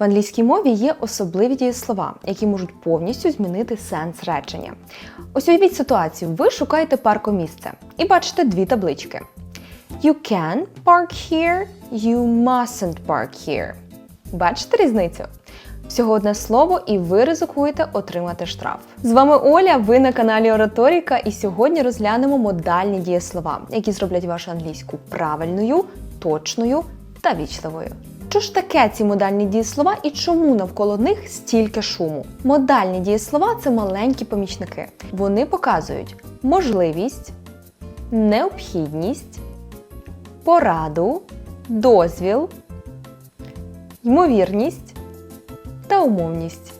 В англійській мові є особливі дієслова, які можуть повністю змінити сенс речення. Ось уявіть ситуацію: ви шукаєте паркомісце і бачите дві таблички. You can park here, you mustn't park here. Бачите різницю? Всього одне слово, і ви ризикуєте отримати штраф. З вами Оля, ви на каналі Ораторіка, і сьогодні розглянемо модальні дієслова, які зроблять вашу англійську правильною, точною та вічливою. Що ж таке ці модальні дієслова і чому навколо них стільки шуму? Модальні дієслова це маленькі помічники. Вони показують можливість, необхідність, пораду, дозвіл, ймовірність та умовність.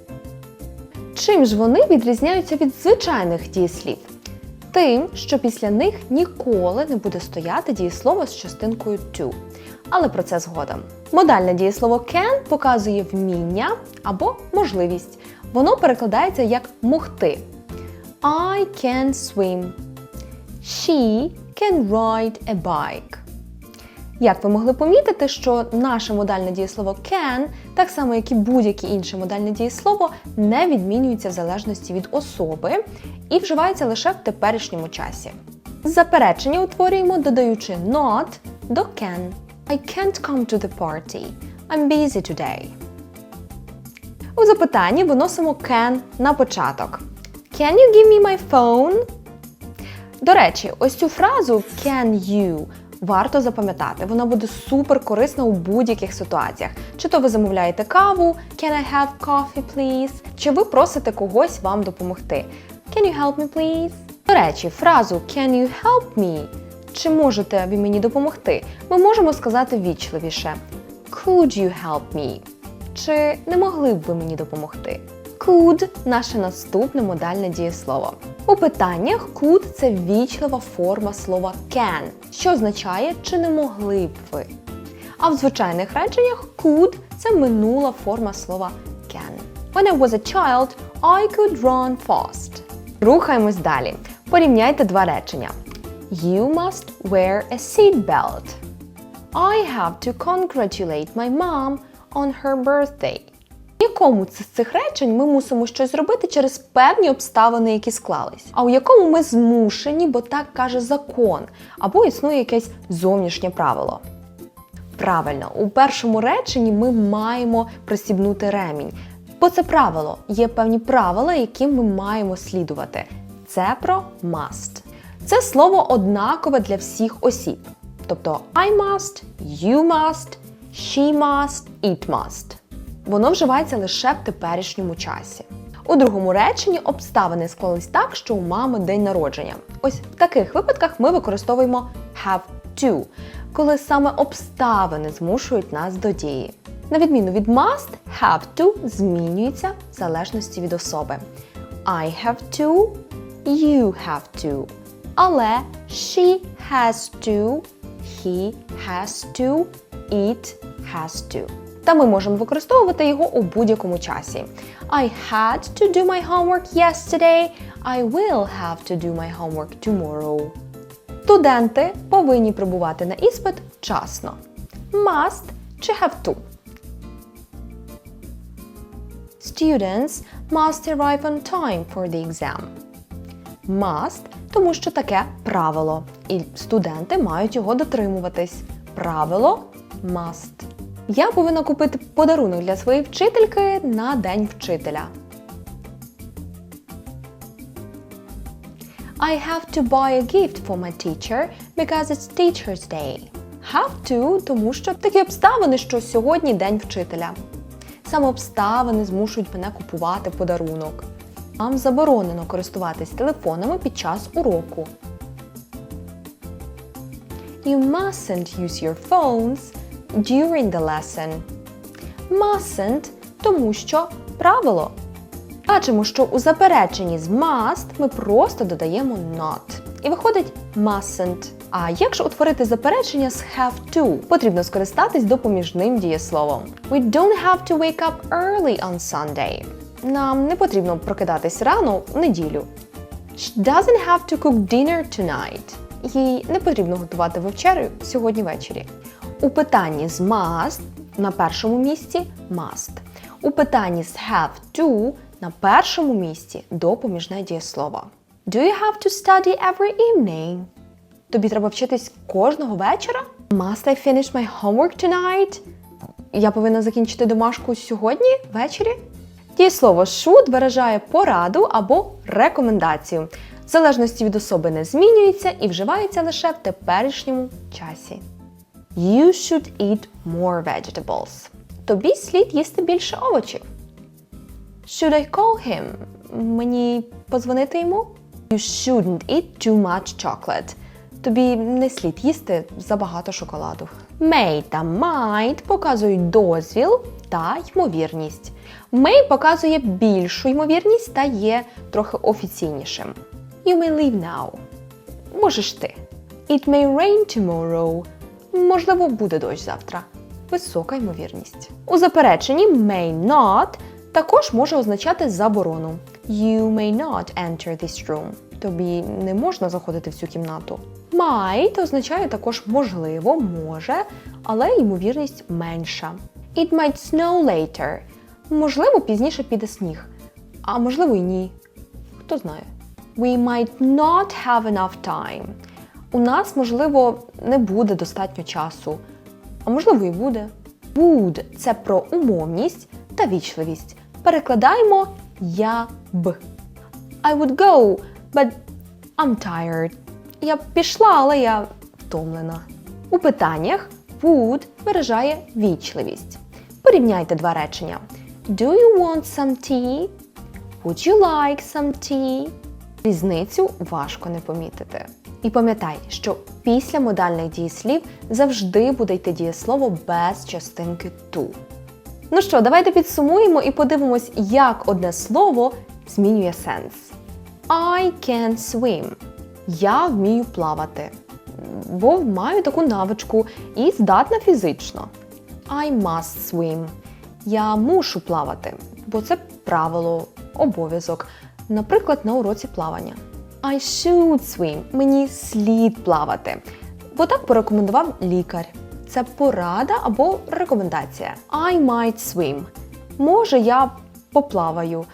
Чим ж вони відрізняються від звичайних дієслів? Тим, що після них ніколи не буде стояти дієслово з частинкою to. Але про це згодом. Модальне дієслово can показує вміння або можливість. Воно перекладається як могти. I can swim. She can ride a bike. Як ви могли помітити, що наше модальне дієслово can, так само як і будь-яке інше модальне дієслово, не відмінюється в залежності від особи і вживається лише в теперішньому часі. Заперечення утворюємо, додаючи not до can. I can't come to the party. I'm busy today. У запитанні виносимо can на початок. Can you give me my phone? До речі, ось цю фразу can you варто запам'ятати. Вона буде супер корисна у будь-яких ситуаціях. Чи то ви замовляєте каву, can I have coffee, please? Чи ви просите когось вам допомогти? Can you help me, please? До речі, фразу can you help me? Чи можете ви мені допомогти? Ми можемо сказати вічливіше Could you help me? Чи не могли б ви мені допомогти? Could – наше наступне модальне дієслово. У питаннях could – це вічлива форма слова can, що означає, чи не могли б ви. А в звичайних реченнях could – це минула форма слова can. When I was a child, I could run fast. Рухаємось далі. Порівняйте два речення. You must wear a seatbelt. I have to congratulate my mom on her birthday. В якому з цих речень ми мусимо щось зробити через певні обставини, які склались, а у якому ми змушені, бо так каже закон, або існує якесь зовнішнє правило. Правильно, у першому реченні ми маємо присібнути ремінь. Бо це правило, є певні правила, яким ми маємо слідувати. Це про must. Це слово однакове для всіх осіб. Тобто I must, you must, she must, it must. Воно вживається лише в теперішньому часі. У другому реченні обставини склались так, що у мами день народження. Ось в таких випадках ми використовуємо have to, коли саме обставини змушують нас до дії. На відміну від must, have to змінюється в залежності від особи. I have to, you have to. Але she has to, he has to, it has to. Та ми можемо використовувати його у будь-якому часі. I had to do my homework yesterday. I will have to do my homework tomorrow. Студенти повинні прибувати на іспит вчасно. Must чи have to? Students must arrive on time for the exam. Must, тому що таке правило, і студенти мають його дотримуватись. Правило must. Я повинна купити подарунок для своєї вчительки на День вчителя. I have to buy a gift for my teacher because it's Teacher's Day. Have to, тому що такі обставини, що сьогодні день вчителя. Саме обставини змушують мене купувати подарунок. Вам заборонено користуватись телефонами під час уроку. You mustn't use your phones during the lesson. Mustn't, тому що правило. Бачимо, що у запереченні з must ми просто додаємо not. І виходить mustn't. А як ж утворити заперечення з have to? Потрібно скористатись допоміжним дієсловом. We don't have to wake up early on Sunday. Нам не потрібно прокидатись рано в неділю. She doesn't have to cook dinner tonight. Їй не потрібно готувати вечерю сьогодні ввечері. У питанні з must на першому місці must. У питанні з have to на першому місці допоміжне дієслово. Do you have to study every evening? Тобі треба вчитись кожного вечора? Must I finish my homework tonight? Я повинна закінчити домашку сьогодні ввечері? Дієслово should виражає пораду або рекомендацію. В залежності від особи не змінюється і вживається лише в теперішньому часі. You should eat more vegetables. Тобі слід їсти більше овочів. Should I call him? Мені позвонити йому? You shouldn't eat too much chocolate. Тобі не слід їсти забагато шоколаду. May та might показують дозвіл та ймовірність. May показує більшу ймовірність та є трохи офіційнішим. You may leave now. Можеш ти. It may rain tomorrow. Можливо, буде дощ завтра. Висока ймовірність. У запереченні may not також може означати заборону. You may not enter this room. Тобі не можна заходити в цю кімнату. Might означає також можливо, може, але ймовірність менша. It might snow later. Можливо, пізніше піде сніг. А можливо і ні. Хто знає. We might not have enough time. У нас, можливо, не буде достатньо часу. А можливо, і буде. Would – це про умовність та вічливість. Перекладаємо я б. I would go, but I'm tired. Я б пішла, але я втомлена. У питаннях would виражає вічливість. Порівняйте два речення. Do you want some tea? Would you like some tea? Різницю важко не помітити. І пам'ятай, що після модальних дієслів завжди буде йти дієслово без частинки to. Ну що, давайте підсумуємо і подивимось, як одне слово змінює сенс. I can swim. Я вмію плавати, бо маю таку навичку і здатна фізично. I must swim. Я мушу плавати, бо це правило, обов'язок. Наприклад, на уроці плавання. I should swim. Мені слід плавати. Бо так порекомендував лікар. Це порада або рекомендація. I might swim. Може, я поплаваю,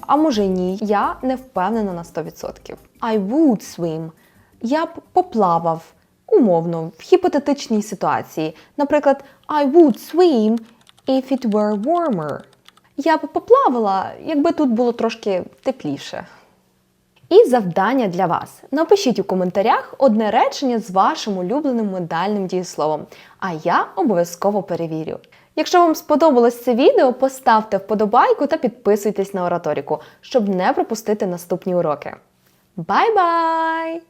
а може ні. Я не впевнена на 100%. I would swim. Я б поплавав умовно в гіпотетичній ситуації. Наприклад, I would swim if it were warmer. Я б поплавала, якби тут було трошки тепліше. І завдання для вас. Напишіть у коментарях одне речення з вашим улюбленим модальним дієсловом, а я обов'язково перевірю. Якщо вам сподобалось це відео, поставте вподобайку та підписуйтесь на ораторіку, щоб не пропустити наступні уроки. Бай-бай!